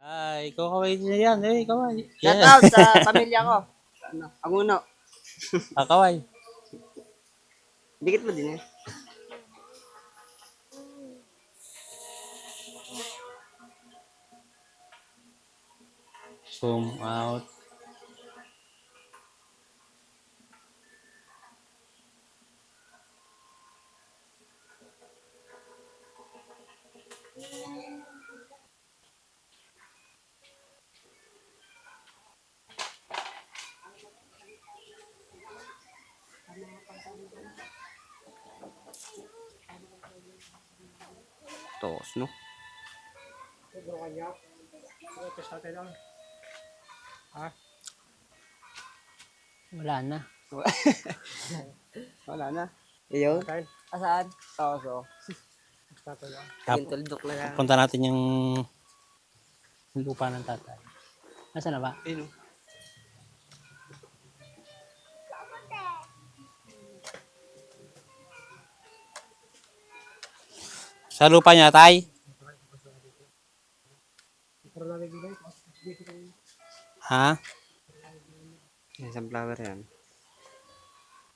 Ay, ikaw kaway din yan. Eh, kaway. Shout Yeah. out sa pamilya ko. Ano, ang uno. Ah, kaway. Dikit mo din eh. Zoom out. Tos, no? Wala na. Wala na. Iyo? Asaan? Toso. Tap- Yung tuldok na lang. Punta natin yung lupa ng tatay. Nasaan na ba? Ayun. Sa lupa niya, tay? Ha? May sunflower yan.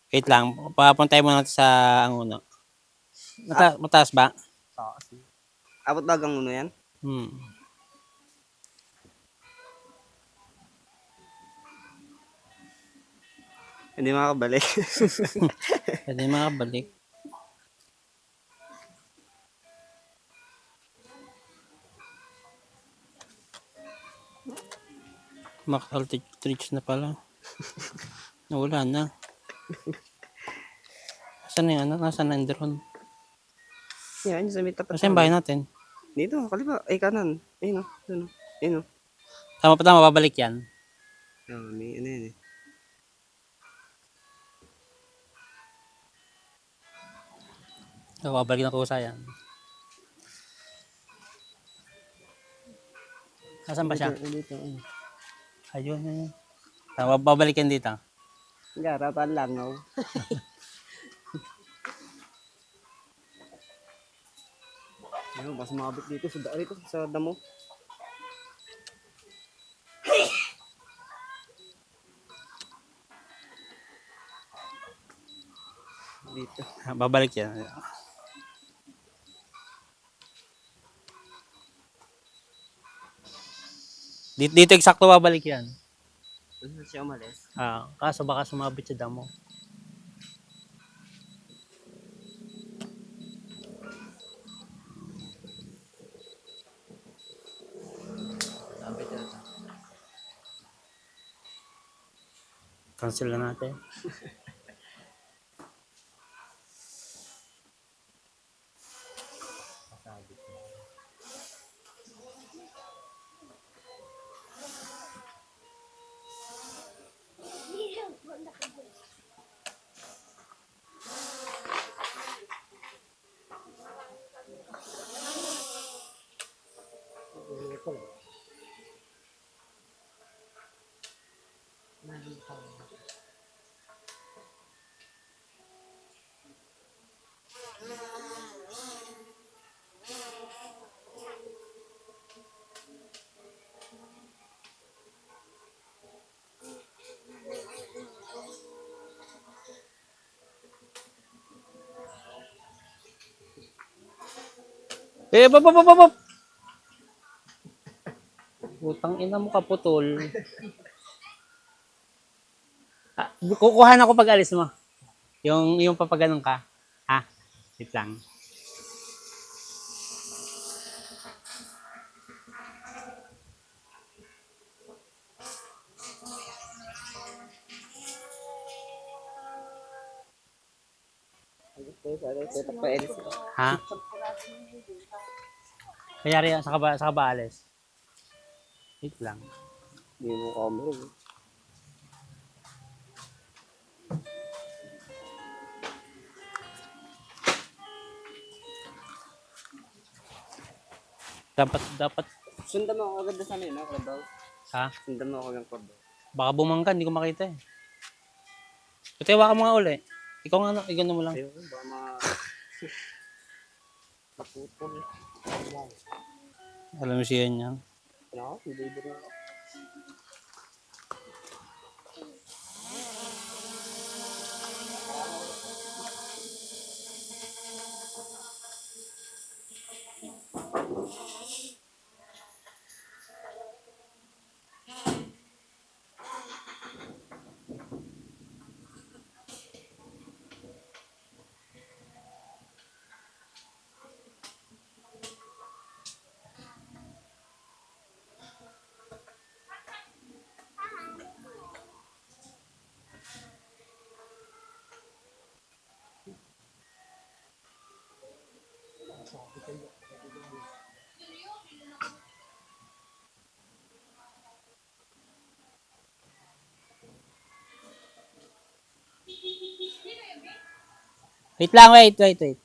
Wait lang. Papuntay mo natin sa anguno. Mata mataas ba? Taas. Abot ba hanggang uno yan? Hmm. Hindi makakabalik. Pwede makabalik. Maka-altitude na pala. Nawala na. Nasaan na yung ano? Nasaan na yung drone? yan, sa may tapat. Yung bahay natin? Dito, kaliba. Ay, kanan. Ayun o. Doon o. Ayun o. Tama pa tama, babalik yan. Oh, may ano yan eh. So, babalik na kusa yan. Nasaan ba siya? Dito, dito. ayun. Ayun, ayun. Tama, babalik yan dito. Garapan lang oh. Ayun, mas mabit dito sa da- dito sa damo. Dito. Babalik yan. Dito, dito eksakto babalik yan. Doon na siya umalis. Ah, kaso baka sumabit sa damo. Na ito. Cancel na natin. Eh, bab, bab, bab, bab. Putang ina mo kaputol. Ah, kukuha na ako pag alis mo. Yung, yung papaganon ka. Ha? Wait lang. Ha? Kanyari yan, saka ba, saka ba alis? Wait lang. Hindi mo camera. Dapat, dapat, Sundan mo ako agad sa amin, no? Klabaw. ha? Sundan mo ako ng klabaw. Baka bumangka, hindi ko makita eh. Putiwa ka mga uli. Ikaw nga, no, igano mo lang. Ayun, baka mga... Naputol. Alam mo siya yan. No, delivery na ako. Wait lang, wait, wait, wait.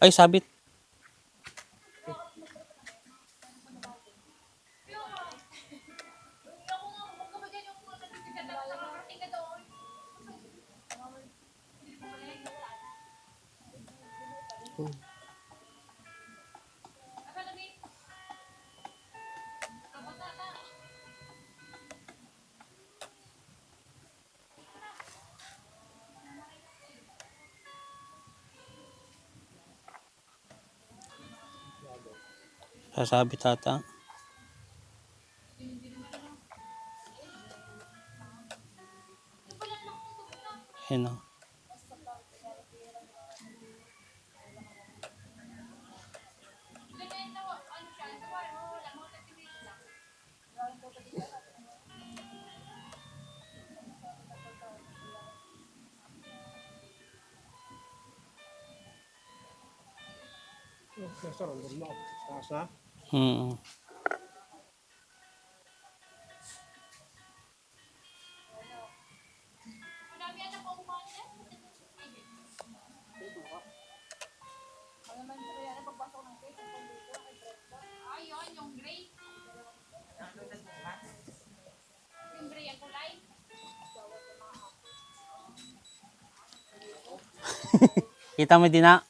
Ay, sabit. Sasabit ata. Ayun o. Nasa random na ako. Taas na. Hmm. Kita mo din na.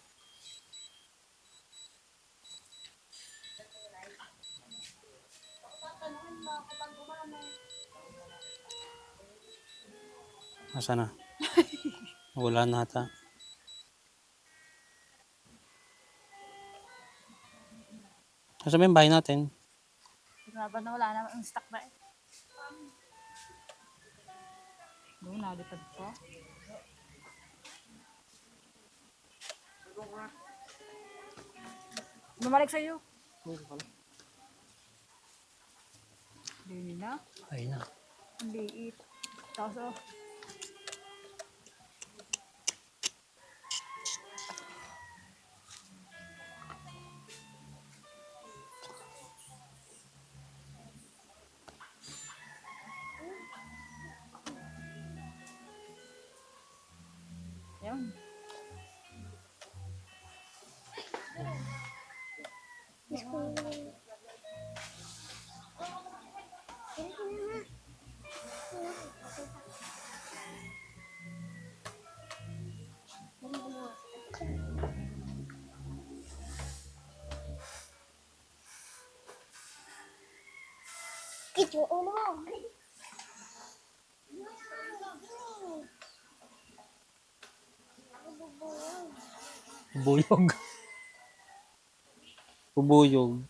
Asa na? Wala na ata. Asa ba yung bahay natin? Grabe na wala na ang stock na eh. Doon, nalipad pa. Bumalik sa'yo. Hindi na. Ay na. Ang liit. Tapos oh. Get your own home. Buyog. Bubuyog.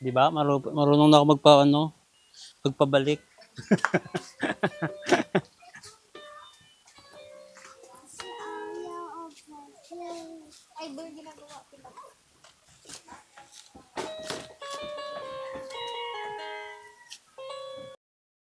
Di ba? Maru- marunong na ako magpa, ano, magpabalik.